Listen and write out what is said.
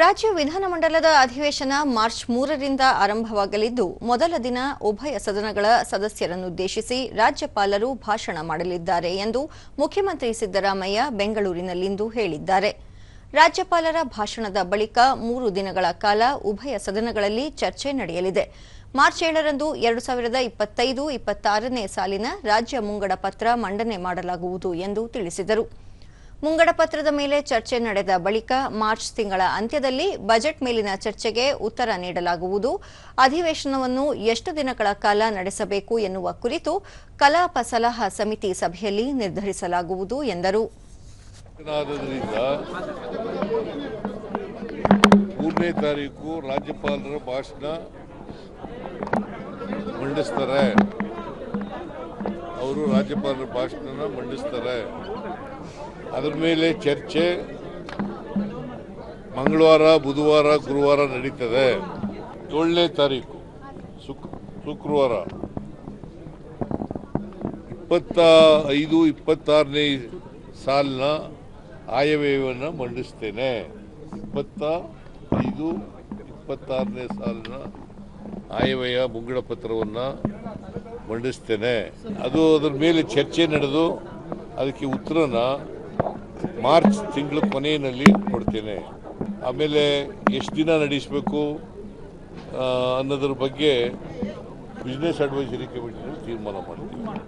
ರಾಜ್ಯ ವಿಧಾನಮಂಡಲದ ಅಧಿವೇಶನ ಮಾರ್ಚ್ ಮೂರರಿಂದ ಆರಂಭವಾಗಲಿದ್ದು, ಮೊದಲ ದಿನ ಉಭಯ ಸದನಗಳ ಸದಸ್ಯರನ್ನುದ್ದೇಶಿಸಿ ರಾಜ್ಯಪಾಲರು ಭಾಷಣ ಮಾಡಲಿದ್ದಾರೆ ಎಂದು ಮುಖ್ಯಮಂತ್ರಿ ಸಿದ್ದರಾಮಯ್ಯ ಬೆಂಗಳೂರಿನಲ್ಲಿಂದು ಹೇಳಿದ್ದಾರೆ. ರಾಜ್ಯಪಾಲರ ಭಾಷಣದ ಬಳಿಕ ಮೂರು ದಿನಗಳ ಕಾಲ ಉಭಯ ಸದನಗಳಲ್ಲಿ ಚರ್ಚೆ ನಡೆಯಲಿದೆ. ಮಾರ್ಚ್ ಏಳರಂದು ಎರಡು ಸಾವಿರದ ಇಪ್ಪತ್ತೈದು ಇಪ್ಪತ್ತಾರನೇ ಸಾಲಿನ ರಾಜ್ಯ ಮುಂಗಡ ಪತ್ರ ಮಂಡನೆ ಮಾಡಲಾಗುವುದು ಎಂದು ತಿಳಿಸಿದರು. ಮುಂಗಡ ಪತ್ರದ ಮೇಲೆ ಚರ್ಚೆ ನಡೆದ ಬಳಿಕ ಮಾರ್ಚ್ ತಿಂಗಳ ಅಂತ್ಯದಲ್ಲಿ ಬಜೆಟ್ ಮೇಲಿನ ಚರ್ಚೆಗೆ ಉತ್ತರ ನೀಡಲಾಗುವುದು. ಅಧಿವೇಶನವನ್ನು ಎಷ್ಟು ದಿನಗಳ ಕಾಲ ನಡೆಸಬೇಕು ಎನ್ನುವ ಕುರಿತು ಕಲಾಪ ಸಲಹಾ ಸಮಿತಿ ಸಭೆಯಲ್ಲಿ ನಿರ್ಧರಿಸಲಾಗುವುದು ಎಂದರು. ಮೂರನೇ ರಾಜ್ಯಪಾಲರ ಭಾಷಣ ಮಂಡಿಸ್ತಾರೆ. ರಾಜ್ಯಪಾಲರ ಭಾಷಣನ ಮಂಡಿಸ್ತಾರೆ. ಅದರ ಮೇಲೆ ಚರ್ಚೆ ಮಂಗಳವಾರ, ಬುಧವಾರ, ಗುರುವಾರ ನಡೀತದೆ. ಏಳನೇ ತಾರೀಕು, ಶುಕ್, ಶುಕ್ರವಾರ. ಇಪ್ಪತ್ತ ಐದು, ಇಪ್ಪತ್ತಾರನೇ ಸಾಲಿನ ಆಯವ್ಯಯವನ್ನು ಮಂಡಿಸ್ತೇನೆ. ಇಪ್ಪತ್ತ ಐದು, ಇಪ್ಪತ್ತಾರನೇ ಸಾಲಿನ ಆಯವ್ಯಯ ಮುಂಗಡ ಪತ್ರವನ್ನು ಮಂಡಿಸ್ತೇನೆ. ಅದು ಅದರ ಮೇಲೆ ಚರ್ಚೆ ನಡೆದು ಅದಕ್ಕೆ ಉತ್ತರನ ಮಾರ್ಚ್ ತಿಂಗಳ ಕೊನೆಯಲ್ಲಿ ಕೊಡ್ತೇನೆ. ಆಮೇಲೆ ಎಷ್ಟು ದಿನ ನಡೆಸಬೇಕು ಅನ್ನೋದ್ರ ಬಗ್ಗೆ ಬಿಸ್ನೆಸ್ ಅಡ್ವೈಸರಿ ಕಮಿಟಿನಲ್ಲಿ ತೀರ್ಮಾನ ಮಾಡ್ತೀವಿ.